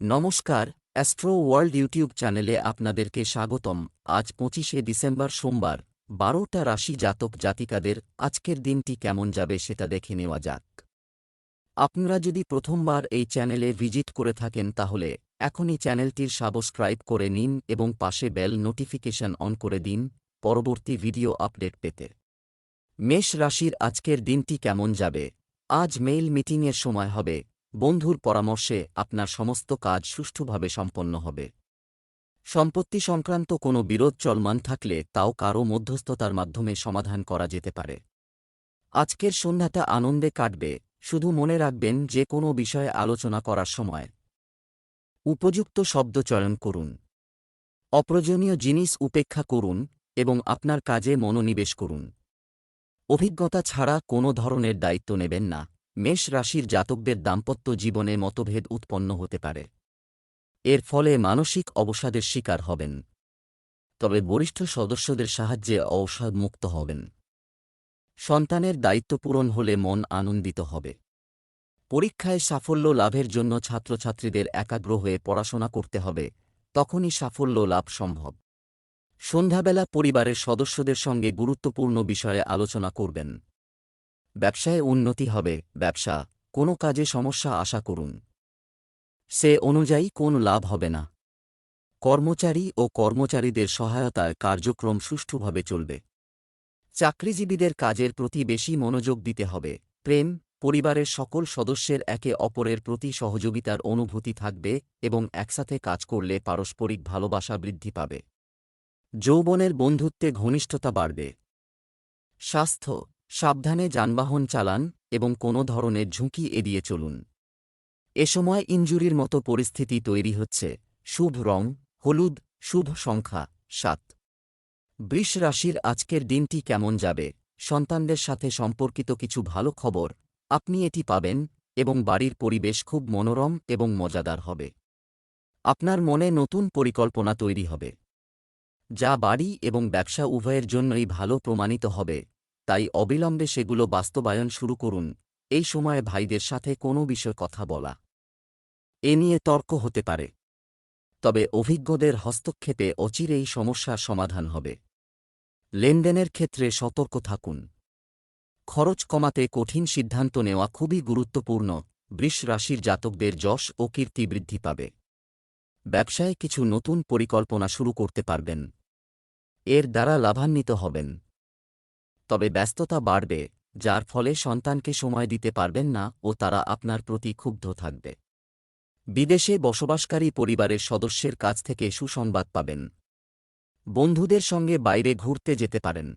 নমস্কার, astro world YouTube চ্যানেলে আপনাদেরকে স্বাগতম। আজ পঁচিশে ডিসেম্বর সোমবার, বারোটা রাশি জাতক জাতিকাদের আজকের দিনটি কেমন যাবে সেটা দেখে নেওয়া যাক। আপনারা যদি প্রথমবার এই চ্যানেলে ভিজিট করে থাকেন তাহলে এখনই চ্যানেলটির সাবস্ক্রাইব করে নিন এবং পাশে বেল নোটিফিকেশন অন করে দিন পরবর্তী ভিডিও আপডেট পেতে। মেষ রাশির আজকের দিনটি কেমন যাবে? আজ মেইল মিটিংয়ের সময় হবে। বন্ধুর পরামর্শে আপনার সমস্ত কাজ সুষ্ঠুভাবে সম্পন্ন হবে। সম্পত্তি সংক্রান্ত কোনো বিরোধ চলমান থাকলে তাও কারও মধ্যস্থতার মাধ্যমে সমাধান করা যেতে পারে। আজকের সন্ধ্যাটা আনন্দে কাটবে, শুধু মনে রাখবেন যে কোনো বিষয়ে আলোচনা করার সময়। উপযুক্ত শব্দ চয়ন করুন। অপ্রয়োজনীয় জিনিস উপেক্ষা করুন এবং আপনার কাজে মনোনিবেশ করুন। অভিজ্ঞতা ছাড়া কোনো ধরনের দায়িত্ব নেবেন না। মেষ রাশির জাতকদের দাম্পত্য জীবনে মতভেদ উৎপন্ন হতে পারে। এর ফলে মানসিক অবসাদের শিকার হবেন। তবে বরিষ্ঠ সদস্যদের সাহায্যে অবসাদমুক্ত হবেন। সন্তানের দায়িত্ব পূরণ হলে মন আনন্দিত হবে। পরীক্ষায় সাফল্য লাভের জন্য ছাত্রছাত্রীদের একাগ্র হয়ে পড়াশোনা করতে হবে, তখনই সাফল্য লাভ সম্ভব। সন্ধ্যাবেলা পরিবারের সদস্যদের সঙ্গে গুরুত্বপূর্ণ বিষয়ে আলোচনা করবেন। ব্যবসায় উন্নতি হবে, ব্যবসা, কোনো কাজে সমস্যা আশা করুন। সে অনুযায়ী কোন লাভ হবে না। কর্মচারী ও কর্মচারীদের সহায়তায় কার্যক্রম সুষ্ঠুভাবে চলবে। চাকরিজীবীদের কাজের প্রতি বেশি মনোযোগ দিতে হবে। প্রেম, পরিবারের সকল সদস্যের একে অপরের প্রতি সহযোগিতার অনুভূতি থাকবে এবং একসাথে কাজ করলে পারস্পরিক ভালোবাসা বৃদ্ধি পাবে। যৌবনের বন্ধুত্বে ঘনিষ্ঠতা বাড়বে। স্বাস্থ্য সাবধানে যানবাহন চালান এবং কোনো ধরনের ঝুঁকি এড়িয়ে চলুন। এ সময় ইঞ্জুরির মতো পরিস্থিতি তৈরি হচ্ছে। শুভ রং, হলুদ, শুভ সংখ্যা, সাত। বৃষ রাশির আজকের দিনটি কেমন যাবে? সন্তানদের সাথে সম্পর্কিত কিছু ভালো খবর? আপনি এটি পাবেন এবং বাড়ির পরিবেশ খুব মনোরম এবং মজাদার হবে। আপনার মনে নতুন পরিকল্পনা তৈরি হবে। যা বাড়ি এবং ব্যবসা উভয়ের জন্যই ভালো প্রমাণিত হবে। তাই অবিলম্বে সেগুলো বাস্তবায়ন শুরু করুন। এই সময়ে ভাইদের সাথে কোনো বিষয় কথা বলা এ নিয়ে তর্ক হতে পারে। তবে অভিজ্ঞদের হস্তক্ষেপে অচিরেই সমস্যার সমাধান হবে। লেনদেনের ক্ষেত্রে সতর্ক থাকুন। খরচ কমাতে কঠিন সিদ্ধান্ত নেওয়া খুবই গুরুত্বপূর্ণ। বৃষ রাশির জাতকদের যশ ও কীর্তি বৃদ্ধি পাবে। ব্যবসায় কিছু নতুন পরিকল্পনা শুরু করতে পারবেন। এর দ্বারা লাভান্বিত হবেন। তবে ব্যস্ততা বাড়বে, যার ফলে সন্তানকে সময় দিতে পারবেন না ও তারা আপনার প্রতি ক্ষুব্ধ থাকবে। বিদেশে বসবাসকারী পরিবারের সদস্যের কাছ থেকে সুসংবাদ পাবেন। বন্ধুদের সঙ্গে বাইরে ঘুরতে যেতে পারেন।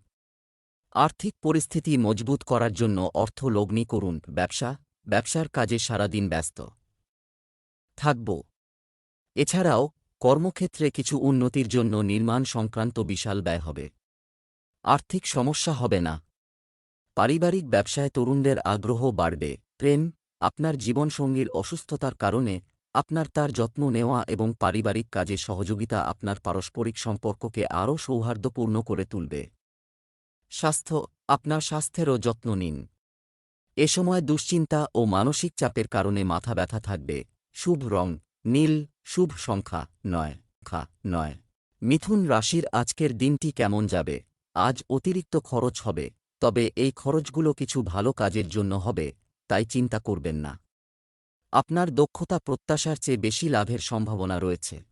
আর্থিক পরিস্থিতি মজবুত করার জন্য অর্থ লগ্নি করুন, ব্যবসা, ব্যবসার কাজে সারাদিন ব্যস্ত। থাকব। এছাড়াও, কর্মক্ষেত্রে কিছু উন্নতির জন্য নির্মাণ সংক্রান্ত বিশাল ব্যয় হবে। আর্থিক সমস্যা হবে না। পারিবারিক ব্যবসায় তরুণদের আগ্রহ বাড়বে। প্রেম, আপনার জীবনসঙ্গীর অসুস্থতার কারণে আপনার তার যত্ন নেওয়া এবং পারিবারিক কাজে সহযোগিতা আপনার পারস্পরিক সম্পর্ককে আরও সৌহার্দ্যপূর্ণ করে তুলবে। স্বাস্থ্য, আপনার স্বাস্থ্যেরও যত্ন নিন। এ সময় দুশ্চিন্তা ও মানসিক চাপের কারণে মাথা ব্যথা থাকবে। শুভ রং, নীল, শুভ সংখ্যা, নয়, খা, নয়। মিথুন রাশির আজকের দিনটি কেমন যাবে? আজ অতিরিক্ত খরচ হবে, তবে এই খরচগুলো কিছু ভালো কাজের জন্য হবে, তাই চিন্তা করবেন না। আপনার দক্ষতা প্রত্যাশার চেয়ে বেশি লাভের সম্ভাবনা রয়েছে।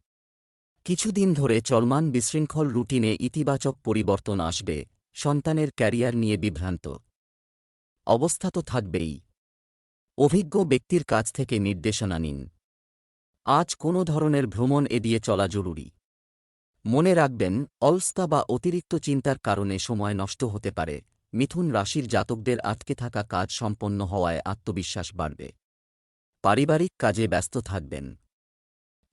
কিছুদিন ধরে চলমান বিশৃঙ্খল রুটিনে ইতিবাচক পরিবর্তন আসবে, সন্তানের ক্যারিয়ার নিয়ে বিভ্রান্ত। অবস্থা তো থাকবেই। অভিজ্ঞ ব্যক্তির কাছ থেকে নির্দেশনা নিন। আজ কোনো ধরনের ভ্রমণ এড়িয়ে চলা জরুরি। মনে রাখবেন, অলস্তা বা অতিরিক্ত চিন্তার কারণে সময় নষ্ট হতে পারে। মিথুন রাশির জাতকদের আটকে থাকা কাজ সম্পন্ন হওয়ায় আত্মবিশ্বাস বাড়বে। পারিবারিক কাজে ব্যস্ত থাকবেন।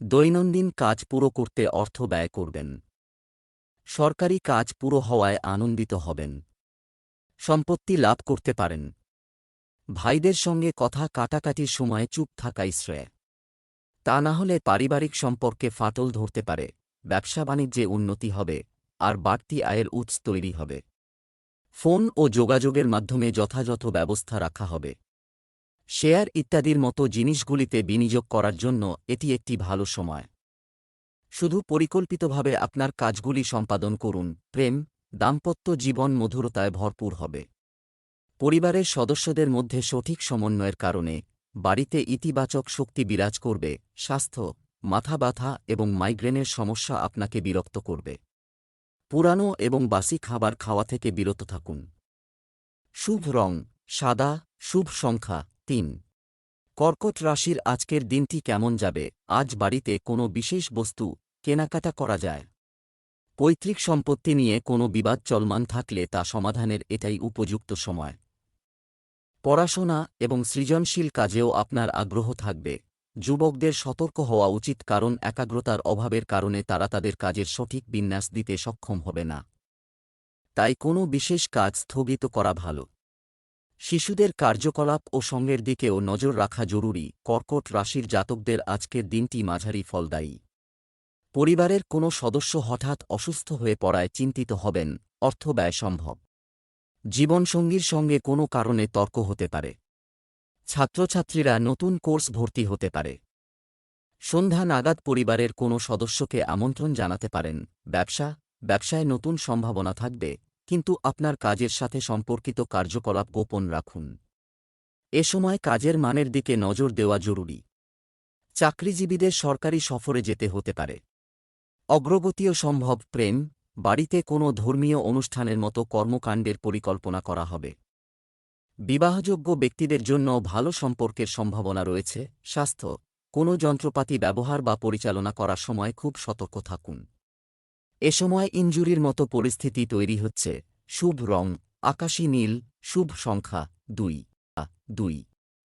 দৈনন্দিন কাজ পুরো করতে অর্থ ব্যয় করবেন। সরকারি কাজ পুরো হওয়ায় আনন্দিত হবেন। সম্পত্তি লাভ করতে পারেন। ভাইদের সঙ্গে কথা কাটাকাটির সময় চুপ থাকাই শ্রেয়। তা না হলে পারিবারিক সম্পর্কে ফাটল ধরতে পারে। ব্যবসা বাণিজ্যে উন্নতি হবে আর বাড়তি আয়ের উৎস তৈরি হবে। ফোন ও যোগাযোগের মাধ্যমে যথাযথ ব্যবস্থা রাখা হবে। শেয়ার ইত্যাদির মতো জিনিসগুলিতে বিনিয়োগ করার জন্য এটি একটি ভালো সময়। শুধু পরিকল্পিতভাবে আপনার কাজগুলি সম্পাদন করুন, প্রেম, দাম্পত্য জীবন মধুরতায় ভরপুর হবে। পরিবারের সদস্যদের মধ্যে সঠিক সমন্বয়ের কারণে বাড়িতে ইতিবাচক শক্তি বিরাজ করবে, স্বাস্থ্য মাথা ব্যথা এবং মাইগ্রেনের সমস্যা আপনাকে বিরক্ত করবে। পুরানো এবং বাসি খাবার খাওয়া থেকে বিরত থাকুন। শুভ রং, সাদা, শুভ সংখ্যা, তিন। কর্কট রাশির আজকের দিনটি কেমন যাবে? আজ বাড়িতে কোনো বিশেষ বস্তু কেনাকাটা করা যায়? পৈতৃক সম্পত্তি নিয়ে কোনো বিবাদ চলমান থাকলে তা সমাধানের এটাই উপযুক্ত সময়। পড়াশোনা এবং সৃজনশীল কাজেও আপনার আগ্রহ থাকবে। যুবকদের সতর্ক হওয়া উচিত কারণ একাগ্রতার অভাবের কারণে তারা তাদের কাজের সঠিক বিন্যাস দিতে সক্ষম হবে না। তাই কোনো বিশেষ কাজ স্থগিত করা ভালো। শিশুদের কার্যকলাপ ও সঙ্গের দিকেও নজর রাখা জরুরি, কর্কট রাশির জাতকদের আজকের দিনটি মাঝারি ফলদায়ী। পরিবারের কোনো সদস্য হঠাৎ অসুস্থ হয়ে পড়ায় চিন্তিত হবেন, অর্থ ব্যয় সম্ভব। জীবনসঙ্গীর সঙ্গে কোনো কারণে তর্ক হতে পারে। ছাত্রছাত্রীরা নতুন কোর্স ভর্তি হতে পারে। সন্ধ্যা নাগাদ পরিবারের কোনো সদস্যকে আমন্ত্রণ জানাতে পারেন। ব্যবসা, ব্যবসায় নতুন সম্ভাবনা থাকবে, কিন্তু আপনার কাজের সাথে সম্পর্কিত কার্যকলাপ গোপন রাখুন। এ সময় কাজের মানের দিকে নজর দেওয়া জরুরি। চাকরিজীবীদের সরকারি সফরে যেতে হতে পারে। অগ্রগতিও সম্ভব, প্রেম, বাড়িতে কোনো ধর্মীয় অনুষ্ঠানের মতো কর্মকাণ্ডের পরিকল্পনা করা হবে। বিবাহযোগ্য ব্যক্তিদের জন্য ভালো সম্পর্কের সম্ভাবনা রয়েছে, স্বাস্থ্য, কোনো যন্ত্রপাতি ব্যবহার বা পরিচালনা করার সময় খুব সতর্ক থাকুন। এ সময় ইনজুরির মতো পরিস্থিতি তৈরি হচ্ছে, শুভ রং, আকাশী নীল, শুভ সংখ্যা দুই দুই।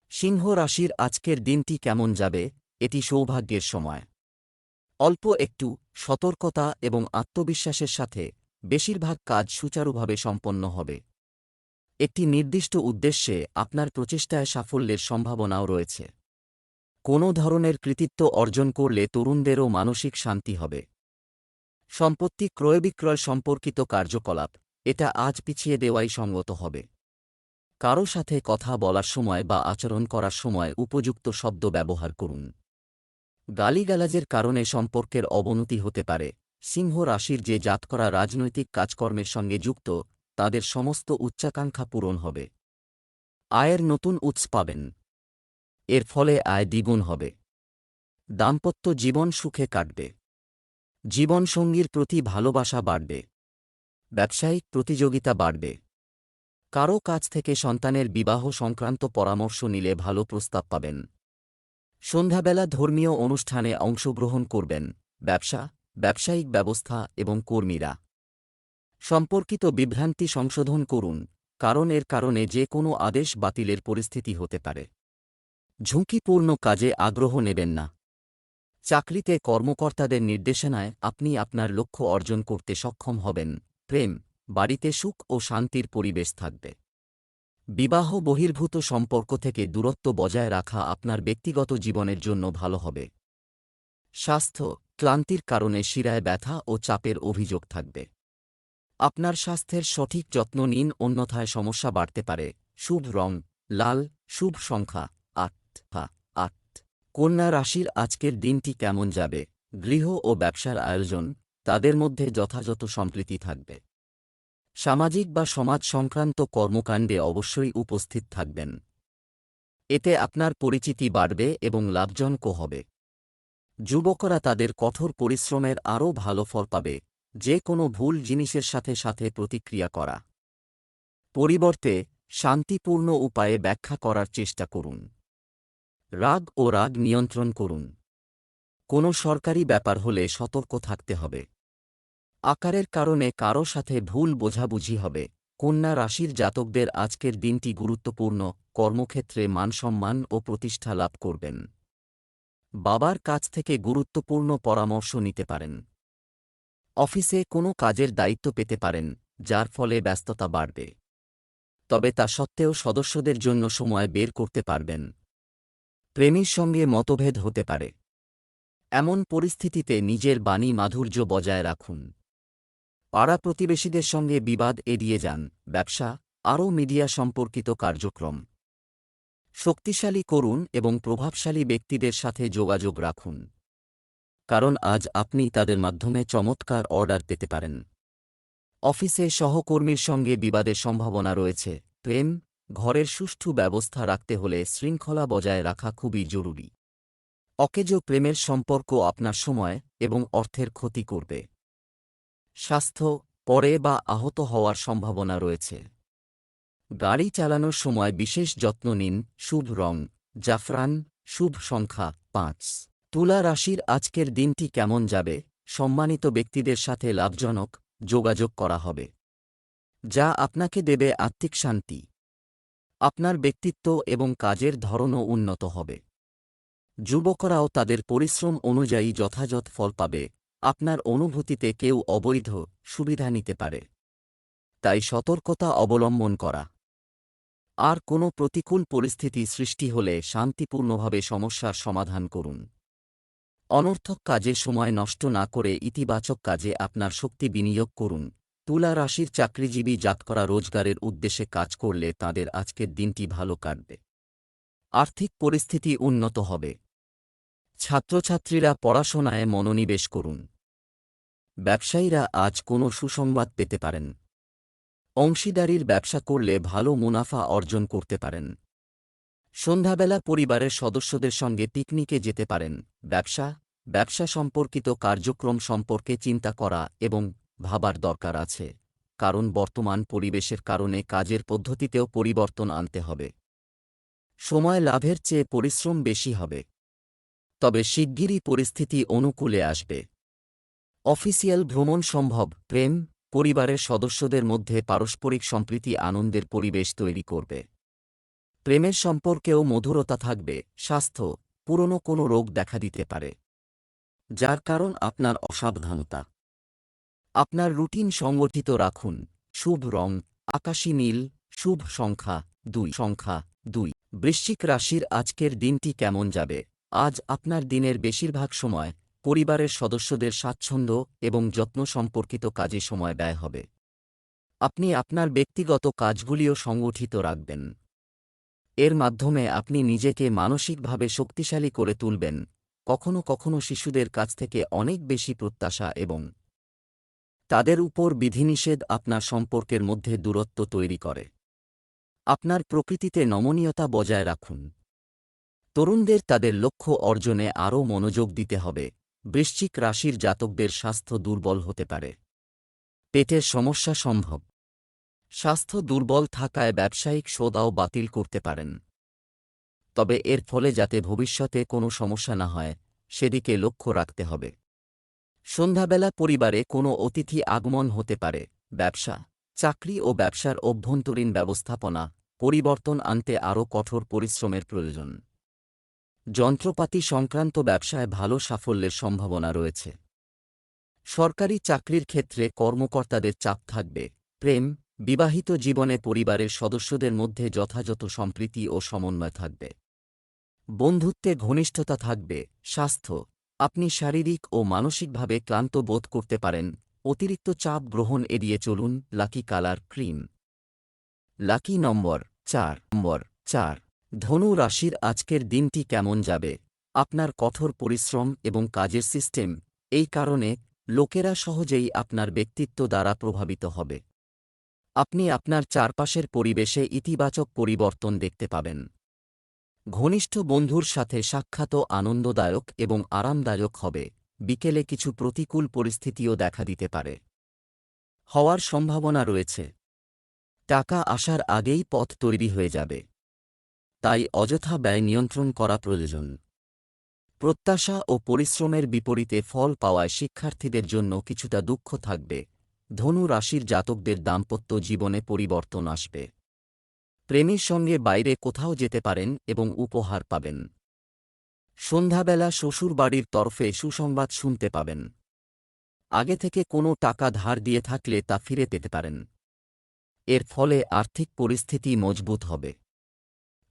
সিংহ রাশির আজকের দিনটি কেমন যাবে, এটি সৌভাগ্যের সময়। অল্প একটু সতর্কতা এবং আত্মবিশ্বাসের সাথে, বেশিরভাগ কাজ সুচারুভাবে সম্পন্ন হবে। একটি নির্দিষ্ট উদ্দেশ্যে আপনার প্রচেষ্টায় সাফল্যের সম্ভাবনাও রয়েছে। কোনো ধরনের কৃতিত্ব অর্জন করলে তরুণদেরও মানসিক শান্তি হবে। সম্পত্তি ক্রয় বিক্রয় সম্পর্কিত কার্যকলাপ, এটা আজ পিছিয়ে দেওয়াই সঙ্গত হবে। কারও সাথে কথা বলার সময় বা আচরণ করার সময় উপযুক্ত শব্দ ব্যবহার করুন। গালিগালাজের কারণে সম্পর্কের অবনতি হতে পারে। সিংহ রাশির যে জাতকরা রাজনৈতিক কাজকর্মের সঙ্গে যুক্ত তাদের সমস্ত উচ্চাকাঙ্ক্ষা পূরণ হবে। আয়ের নতুন উৎস পাবেন। এর ফলে আয় দ্বিগুণ হবে। দাম্পত্য জীবন সুখে কাটবে। জীবনসঙ্গীর প্রতি ভালোবাসা বাড়বে। ব্যবসায়িক প্রতিযোগিতা বাড়বে। কারও কাছ থেকে সন্তানের বিবাহ সংক্রান্ত পরামর্শ নিলে ভালো প্রস্তাব পাবেন। সন্ধ্যাবেলা ধর্মীয় অনুষ্ঠানে অংশগ্রহণ করবেন। ব্যবসা, ব্যবসায়িক ব্যবস্থা এবং কর্মীরা। সম্পর্কিত বিভ্রান্তি সংশোধন করুন, কারণ এর কারণে যে কোনো আদেশ বাতিলের পরিস্থিতি হতে পারে। ঝুঁকিপূর্ণ কাজে আগ্রহ নেবেন না। চাকরিতে কর্মকর্তাদের নির্দেশনায় আপনি আপনার লক্ষ্য অর্জন করতে সক্ষম হবেন, প্রেম, বাড়িতে সুখ ও শান্তির পরিবেশ থাকবে। বিবাহ বহির্ভূত সম্পর্ক থেকে দূরত্ব বজায় রাখা আপনার ব্যক্তিগত জীবনের জন্য ভালো হবে। স্বাস্থ্য, ক্লান্তির কারণে শিরায় ব্যথা ও চাপের অভিযোগ থাকবে। আপনার স্বাস্থ্যের সঠিক যত্ন নিন, অন্যথায় সমস্যা বাড়তে পারে। শুভ রং, লাল, শুভ সংখ্যা, আট আট। কন্যা রাশির আজকের দিনটি কেমন যাবে? গৃহ ও ব্যবসার আয়োজন, তাদের মধ্যে যথাযথ সম্প্রীতি থাকবে। সামাজিক বা সমাজ সংক্রান্ত কর্মকাণ্ডে অবশ্যই উপস্থিত থাকবেন। এতে আপনার পরিচিতি বাড়বে এবং লাভজনকও হবে। যুবকরা তাদের কঠোর পরিশ্রমের আরও ভালো ফল পাবে। যে কোনো ভুল জিনিসের সাথে সাথে প্রতিক্রিয়া করা। পরিবর্তে, শান্তিপূর্ণ উপায়ে ব্যাখ্যা করার চেষ্টা করুন। রাগ ও রাগ নিয়ন্ত্রণ করুন। কোনো সরকারি ব্যাপার হলে সতর্ক থাকতে হবে। আকারের কারণে কারও সাথে ভুল বোঝাবুঝি হবে। কন্যা রাশির জাতকদের আজকের দিনটি গুরুত্বপূর্ণ, কর্মক্ষেত্রে মানসম্মান ও প্রতিষ্ঠা লাভ করবেন। বাবার কাছ থেকে গুরুত্বপূর্ণ পরামর্শ নিতে পারেন। অফিসে কোনো কাজের দায়িত্ব পেতে পারেন, যার ফলে ব্যস্ততা বাড়বে। তবে তা সত্ত্বেও সদস্যদের জন্য সময় বের করতে পারবেন। প্রেমীর সঙ্গে মতভেদ হতে পারে। এমন পরিস্থিতিতে নিজের বাণী মাধুর্য বজায় রাখুন। পাড়া প্রতিবেশীদের সঙ্গে বিবাদ এড়িয়ে যান, ব্যবসা, আরও মিডিয়া সম্পর্কিত কার্যক্রম। শক্তিশালী করুন এবং প্রভাবশালী ব্যক্তিদের সাথে যোগাযোগ রাখুন। কারণ আজ আপনি তাদের মাধ্যমে চমৎকার অর্ডার পেতে পারেন। অফিসে সহকর্মীর সঙ্গে বিবাদের সম্ভাবনা রয়েছে। প্রেম, ঘরের সুষ্ঠু ব্যবস্থা রাখতে হলে শৃঙ্খলা বজায় রাখা খুবই জরুরি। অকেজো প্রেমের সম্পর্ক আপনার সময় এবং অর্থের ক্ষতি করবে। স্বাস্থ্য, পরে বা আহত হওয়ার সম্ভাবনা রয়েছে। গাড়ি চালানোর সময় বিশেষ যত্ন নিন। শুভ রং, জাফরান, শুভ সংখ্যা পাঁচ। তুলা রাশির আজকের দিনটি কেমন যাবে? সম্মানিত ব্যক্তিদের সাথে লাভজনক যোগাযোগ করা হবে। যা আপনাকে দেবে আত্মিক শান্তি। আপনার ব্যক্তিত্ব এবং কাজের ধরনও উন্নত হবে। যুবকরাও তাদের পরিশ্রম অনুযায়ী যথাযথ ফল পাবে। আপনার অনুভূতিতে কেউ অবৈধ সুবিধা নিতে পারে। তাই সতর্কতা অবলম্বন করা। আর কোনো প্রতিকূল পরিস্থিতি সৃষ্টি হলে শান্তিপূর্ণভাবে সমস্যার সমাধান করুন। অনর্থক কাজে সময় নষ্ট না করে ইতিবাচক কাজে আপনার শক্তি বিনিয়োগ করুন। তুলা রাশির চাকরিজীবী জাতকরা রোজগারের উদ্দেশ্যে কাজ করলে তাদের আজকের দিনটি ভালো কাটবে। আর্থিক পরিস্থিতি উন্নত হবে। ছাত্রছাত্রীরা পড়াশোনায় মনোনিবেশ করুন। ব্যবসায়ীরা আজ কোনো সুসংবাদ পেতে পারেন। অংশীদারির ব্যবসা করলে ভালো মুনাফা অর্জন করতে পারেন। সন্ধ্যাবেলা পরিবারের সদস্যদের সঙ্গে পিকনিকে যেতে পারেন। ব্যবসা ব্যবসা সম্পর্কিত কার্যক্রম সম্পর্কে চিন্তা করা এবং ভাবার দরকার আছে, কারণ বর্তমান পরিবেশের কারণে কাজের পদ্ধতিতেও পরিবর্তন আনতে হবে। সময় লাভের চেয়ে পরিশ্রম বেশি হবে। তবে শিগগিরই পরিস্থিতি অনুকূলে আসবে। অফিসিয়াল ভ্রমণ সম্ভব। প্রেম, পরিবারের সদস্যদের মধ্যে পারস্পরিক সম্প্রীতি আনন্দের পরিবেশ তৈরি করবে। প্রেমের সম্পর্কেও মধুরতা থাকবে, স্বাস্থ্য, পুরনো কোনো রোগ দেখা দিতে পারে। যার কারণ আপনার অসাবধানতা। আপনার রুটিন সংগঠিত রাখুন। শুভ রং, আকাশী নীল, শুভ সংখ্যা, দুই সংখ্যা, দুই। বৃশ্চিক রাশির আজকের দিনটি কেমন যাবে? আজ আপনার দিনের বেশিরভাগ সময় পরিবারের সদস্যদের স্বাচ্ছন্দ্য এবং যত্ন সম্পর্কিত কাজে সময় ব্যয় হবে। আপনি আপনার ব্যক্তিগত কাজগুলিও সংগঠিত রাখবেন। এর মাধ্যমে আপনি নিজেকে মানসিকভাবে শক্তিশালী করে তুলবেন। কখনো কখনো শিশুদের কাছ থেকে অনেক বেশি প্রত্যাশা এবং তাদের উপর বিধিনিষেধ আপনার সম্পর্কের মধ্যে দূরত্ব তৈরি করে। আপনার প্রকৃতিতে নমনীয়তা বজায় রাখুন। তরুণদের তাদের লক্ষ্য অর্জনে আরও মনোযোগ দিতে হবে। বৃশ্চিক রাশির জাতকদের স্বাস্থ্য দুর্বল হতে পারে। পেটের সমস্যা সম্ভব। স্বাস্থ্য দুর্বল থাকায় ব্যবসায়িক সৌদাও বাতিল করতে পারেন। তবে এর ফলে যাতে ভবিষ্যতে কোনো সমস্যা না হয়, সেদিকে লক্ষ্য রাখতে হবে। সন্ধ্যাবেলা পরিবারে কোনো অতিথি আগমন হতে পারে, ব্যবসা, চাকরি ও ব্যবসার অভ্যন্তরীণ ব্যবস্থাপনা, পরিবর্তন আনতে আরও কঠোর পরিশ্রমের প্রয়োজন। যন্ত্রপাতি সংক্রান্ত ব্যবসায় ভালো সাফল্যের সম্ভাবনা রয়েছে। সরকারি চাকরির ক্ষেত্রে কর্মকর্তাদের চাপ থাকবে, প্রেম বিবাহিত জীবনে পরিবারের সদস্যদের মধ্যে যথাযথ সম্প্রীতি ও সমন্বয় থাকবে। বন্ধুত্বে ঘনিষ্ঠতা থাকবে, স্বাস্থ্য, আপনি শারীরিক ও মানসিকভাবে ক্লান্ত বোধ করতে পারেন, অতিরিক্ত চাপ গ্রহণ এড়িয়ে চলুন, lucky colour cream. Lucky number চার। নম্বর চার। ধনু রাশির আজকের দিনটি কেমন যাবে? আপনার কঠোর পরিশ্রম এবং কাজের সিস্টেম, এই কারণে লোকেরা সহজেই আপনার ব্যক্তিত্ব দ্বারা প্রভাবিত হবে। আপনি আপনার চারপাশের পরিবেশে ইতিবাচক পরিবর্তন দেখতে পাবেন। ঘনিষ্ঠ বন্ধুর সাথে সাক্ষাৎ আনন্দদায়ক এবং আরামদায়ক হবে। বিকেলে কিছু প্রতিকূল পরিস্থিতিও দেখা দিতে পারে। হওয়ার সম্ভাবনা রয়েছে। টাকা আসার আগেই পথ তৈরি হয়ে যাবে। তাই অযথা ব্যয় নিয়ন্ত্রণ করা প্রয়োজন। প্রত্যাশা ও পরিশ্রমের বিপরীতে ফল পাওয়ায় শিক্ষার্থীদের জন্য কিছুটা দুঃখ থাকবে। ধনু রাশির জাতকদের দাম্পত্য জীবনে পরিবর্তন আসবে। প্রেমীর সঙ্গে বাইরে কোথাও যেতে পারেন এবং উপহার পাবেন। সন্ধ্যাবেলা শ্বশুরবাড়ির তরফে সুসংবাদ শুনতে পাবেন। আগে থেকে কোনো টাকা ধার দিয়ে থাকলে তা ফিরে পেতে পারেন। এর ফলে আর্থিক পরিস্থিতি মজবুত হবে।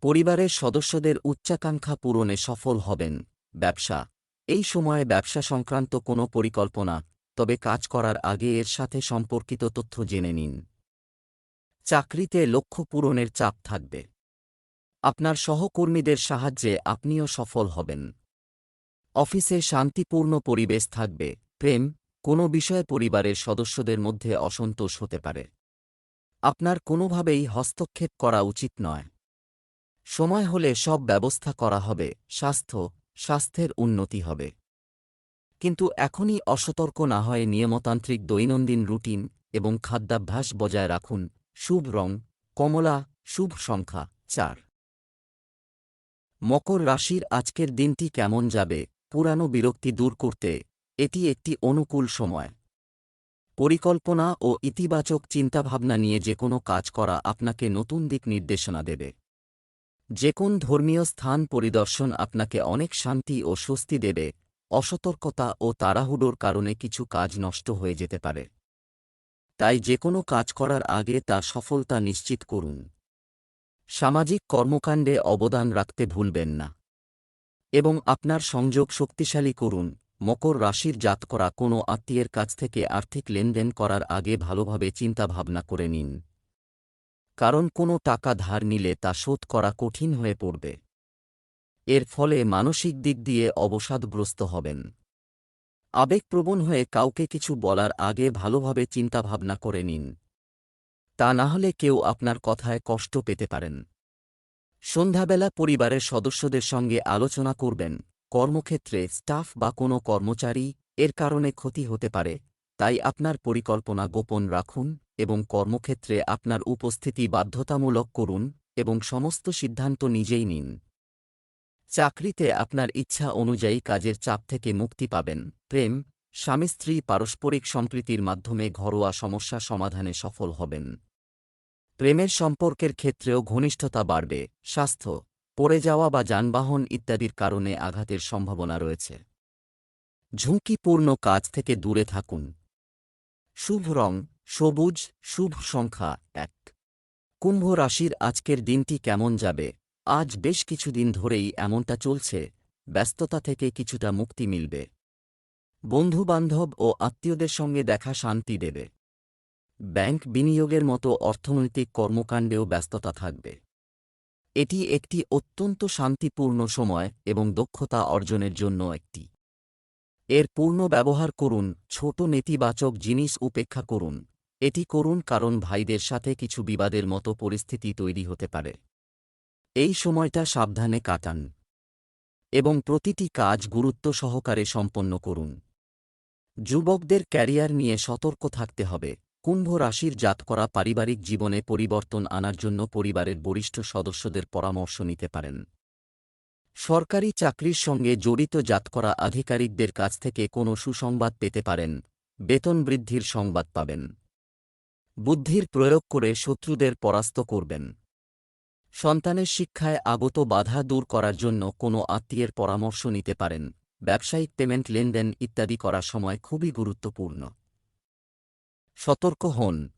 পরিবারের সদস্যদের উচ্চাকাঙ্ক্ষা পূরণে সফল হবেন ব্যবসা। এই সময়ে ব্যবসা সংক্রান্ত কোনো পরিকল্পনা তবে কাজ করার আগে এর সাথে সম্পর্কিত তথ্য জেনে নিন। চাকরিতে লক্ষ্য পূরণের চাপ থাকবে। আপনার সহকর্মীদের সাহায্যে আপনিও সফল হবেন। অফিসে শান্তিপূর্ণ পরিবেশ থাকবে। প্রেম, কোনো বিষয়ে পরিবারের সদস্যদের মধ্যে অসন্তোষ হতে পারে। আপনার কোনোভাবেই হস্তক্ষেপ করা উচিত নয়। সময় হলে সব ব্যবস্থা করা হবে। স্বাস্থ্য, স্বাস্থ্যের উন্নতি হবে। কিন্তু এখনই অসতর্ক না হয় নিয়মতান্ত্রিক দৈনন্দিন রুটিন এবং খাদ্যাভ্যাস বজায় রাখুন। শুভ রং, কমলা, শুভ সংখ্যা, চার। মকর রাশির আজকের দিনটি কেমন যাবে? পুরানো বিরক্তি দূর করতে এটি একটি অনুকূল সময়। পরিকল্পনা ও ইতিবাচক চিন্তাভাবনা নিয়ে যে কোনো কাজ করা আপনাকে নতুন দিক নির্দেশনা দেবে। যে কোন ধর্মীয় স্থান পরিদর্শন আপনাকে অনেক শান্তি ও স্বস্তি দেবে। অসতর্কতা ও তাড়াহুড়োর কারণে কিছু কাজ নষ্ট হয়ে যেতে পারে। তাই যে কোনো কাজ করার আগে তা সফলতা নিশ্চিত করুন। সামাজিক কর্মকাণ্ডে অবদান রাখতে ভুলবেন না। এবং আপনার সংযোগ শক্তিশালী করুন। মকর রাশির জাত করা কোনো আত্মীয়ের কাছ থেকে আর্থিক লেনদেন করার আগে ভালোভাবে চিন্তাভাবনা করে নিন। কারণ কোনো টাকা ধার নিলে তা শোধ করা কঠিন হয়ে পড়বে। এর ফলে মানসিক দিক দিয়ে অবসাদগ্রস্ত হবেন। আবেগপ্রবণ হয়ে কাউকে কিছু বলার আগে ভালোভাবে চিন্তাভাবনা করে নিন। তা না হলে কেউ আপনার কথায় কষ্ট পেতে পারেন। সন্ধ্যাবেলা পরিবারের সদস্যদের সঙ্গে আলোচনা করবেন। কর্মক্ষেত্রে স্টাফ বা কোনো কর্মচারী এর কারণে ক্ষতি হতে পারে, তাই আপনার পরিকল্পনা গোপন রাখুন এবং কর্মক্ষেত্রে আপনার উপস্থিতি বাধ্যতামূলক করুন এবং সমস্ত সিদ্ধান্ত নিজেই নিন। চাকরিতে আপনার ইচ্ছা অনুযায়ী কাজের চাপ থেকে মুক্তি পাবেন। প্রেম, স্বামী, স্ত্রী, পারস্পরিক সম্প্রীতির মাধ্যমে ঘরোয়া সমস্যা সমাধানে সফল হবেন। প্রেমের সম্পর্কের ক্ষেত্রেও ঘনিষ্ঠতা বাড়বে। স্বাস্থ্য, পড়ে যাওয়া বা যানবাহন ইত্যাদির কারণে আঘাতের সম্ভাবনা রয়েছে। ঝুঁকিপূর্ণ কাজ থেকে দূরে থাকুন। শুভ রং, সবুজ, শুভ সংখ্যা এক। কুম্ভ রাশির আজকের দিনটি কেমন যাবে? আজ বেশ কিছুদিন ধরেই এমনটা চলছে, ব্যস্ততা থেকে কিছুটা মুক্তি মিলবে। বন্ধুবান্ধব ও আত্মীয়দের সঙ্গে দেখা শান্তি দেবে। ব্যাংক বিনিয়োগের মতো অর্থনৈতিক কর্মকাণ্ডেও ব্যস্ততা থাকবে। এটি একটি অত্যন্ত শান্তিপূর্ণ সময় এবং দক্ষতা অর্জনের জন্য একটি। এর পূর্ণ ব্যবহার করুন, ছোট নেতিবাচক জিনিস উপেক্ষা করুন। এটি করুন কারণ ভাইদের সাথে কিছু বিবাদের মতো পরিস্থিতি তৈরি হতে পারে। এই সময়টা সাবধানে কাটান এবং প্রতিটি কাজ গুরুত্ব সহকারে সম্পন্ন করুন। যুবকদের ক্যারিয়ার নিয়ে সতর্ক থাকতে হবে। কুম্ভ রাশির জাত করা পারিবারিক জীবনে পরিবর্তন আনার জন্য পরিবারের বরিষ্ঠ সদস্যদের পরামর্শ নিতে পারেন। সরকারি চাকরির সঙ্গে জড়িত জাত করা আধিকারিকদের কাছ থেকে কোনো সুসংবাদ পেতে পারেন। বেতন বৃদ্ধির সংবাদ পাবেন। বুদ্ধির প্রয়োগ করে শত্রুদের পরাস্ত করবেন। সন্তানের শিক্ষায় আগত বাধা দূর করার জন্য কোনো আত্মীয়ের পরামর্শ নিতে পারেন। ব্যবসায়িক পেমেন্ট লেনদেন ইত্যাদি করার সময় খুবই গুরুত্বপূর্ণ। সতর্ক হন।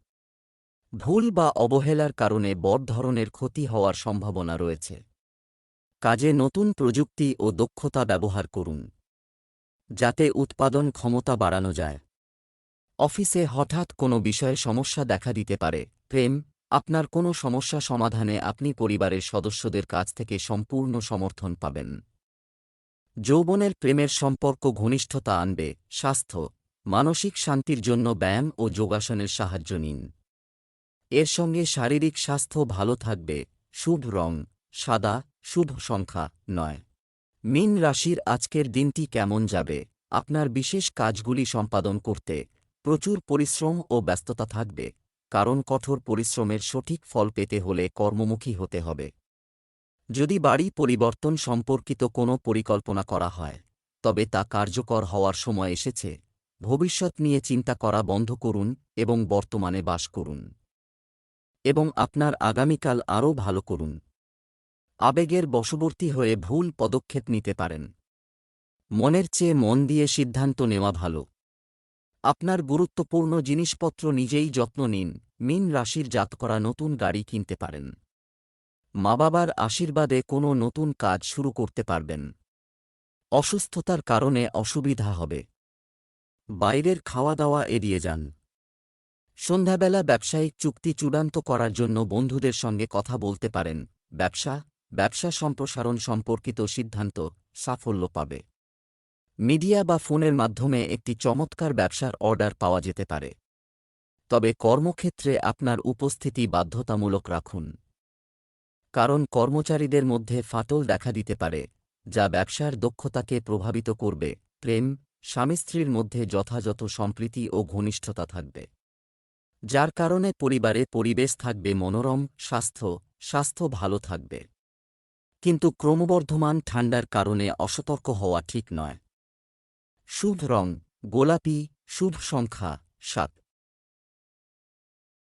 ভুল বা অবহেলার কারণে বড় ধরনের ক্ষতি হওয়ার সম্ভাবনা রয়েছে। কাজে নতুন প্রযুক্তি ও দক্ষতা ব্যবহার করুন। যাতে উৎপাদন ক্ষমতা বাড়ানো যায়। অফিসে হঠাৎ কোনো বিষয়ে সমস্যা দেখা দিতে পারে। প্রেম আপনার কোনো সমস্যা সমাধানে আপনি পরিবারের সদস্যদের কাছ থেকে সম্পূর্ণ সমর্থন পাবেন। যৌবনের প্রেমের সম্পর্ক ঘনিষ্ঠতা আনবে, স্বাস্থ্য, মানসিক শান্তির জন্য ব্যায়াম ও যোগাসনের সাহায্য নিন। এর সঙ্গে শারীরিক স্বাস্থ্য ভালো থাকবে, শুভ রং, সাদা, শুভ সংখ্যা, নয়। মিন রাশির আজকের দিনটি কেমন যাবে? আপনার বিশেষ কাজগুলি সম্পাদন করতে প্রচুর পরিশ্রম ও ব্যস্ততা থাকবে। কারণ কঠোর পরিশ্রমের সঠিক ফল পেতে হলে কর্মমুখী হতে হবে। যদি বাড়ি পরিবর্তন সম্পর্কিত কোনো পরিকল্পনা করা হয়, তবে তা কার্যকর হওয়ার সময় এসেছে। ভবিষ্যৎ নিয়ে চিন্তা করা বন্ধ করুন এবং বর্তমানে বাস করুন। এবং আপনার আগামীকাল আরও ভালো করুন। আবেগের বশবর্তী হয়ে ভুল পদক্ষেপ নিতে পারেন। মনের চেয়ে মন দিয়ে সিদ্ধান্ত নেওয়া ভালো। আপনার গুরুত্বপূর্ণ জিনিসপত্র নিজেই যত্ন নিন, মিন রাশির জাত করা নতুন গাড়ি কিনতে পারেন। মা বাবার আশীর্বাদে কোনো নতুন কাজ শুরু করতে পারবেন। অসুস্থতার কারণে অসুবিধা হবে। বাইরের খাওয়া দাওয়া এড়িয়ে যান। সন্ধ্যাবেলা ব্যবসায়িক চুক্তি চূড়ান্ত করার জন্য বন্ধুদের সঙ্গে কথা বলতে পারেন। ব্যবসা ব্যবসা সম্প্রসারণ সম্পর্কিত সিদ্ধান্ত সাফল্য পাবে। মিডিয়া বা ফোনের মাধ্যমে একটি চমৎকার ব্যবসার অর্ডার পাওয়া যেতে পারে। তবে কর্মক্ষেত্রে আপনার উপস্থিতি বাধ্যতামূলক রাখুন। কারণ কর্মচারীদের মধ্যে ফাটল দেখা দিতে পারে, যা ব্যবসার দক্ষতাকে প্রভাবিত করবে। প্রেম, স্বামী স্ত্রীর মধ্যে যথাযথ সম্প্রীতি ও ঘনিষ্ঠতা থাকবে। যার কারণে পরিবারে পরিবেশ থাকবে মনোরম, স্বাস্থ্য স্বাস্থ্য ভালো থাকবে। কিন্তু ক্রমবর্ধমান ঠান্ডার কারণে অসতর্ক হওয়া ঠিক নয়। শুভ রং গোলাপি শুভ সংখ্যা সাত।